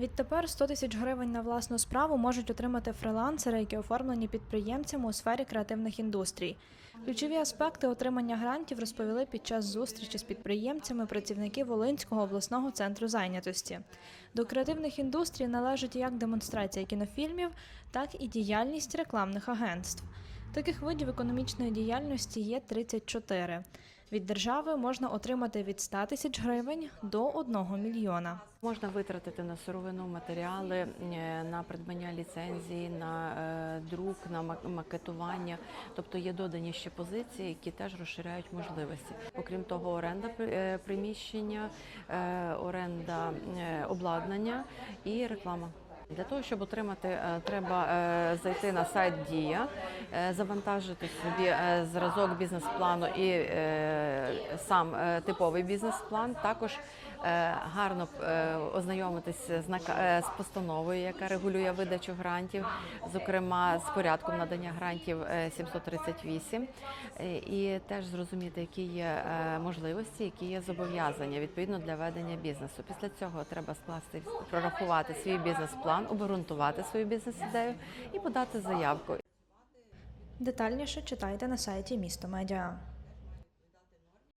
Відтепер 100 тисяч гривень на власну справу можуть отримати фрилансери, які оформлені підприємцями у сфері креативних індустрій. Ключові аспекти отримання грантів розповіли під час зустрічі з підприємцями працівники Волинського обласного центру зайнятості. До креативних індустрій належить як демонстрація кінофільмів, так і діяльність рекламних агентств. Таких видів економічної діяльності є 34. Від держави можна отримати від 100 тисяч гривень до 1 мільйона. Можна витратити на сировину матеріали, е, на придбання ліцензії, на е, друк, на мак- макетування. Тобто є додані ще позиції, які теж розширяють можливості. Окрім того, оренда е, приміщення, оренда обладнання і реклама. Для того, щоб отримати, е, треба е, зайти на сайт Дія, е, завантажити собі зразок бізнес-плану і сам типовий бізнес-план. Також гарно ознайомитись з постановою, яка регулює видачу грантів, зокрема з порядком надання грантів е, 738, Е, і теж зрозуміти, які є можливості, які є зобов'язання відповідно для ведення бізнесу. Після цього треба скласти прорахувати свій бізнес-план, обґрунтувати свою бізнес-ідею і подати заявку. Детальніше читайте на сайті Місто Медіа.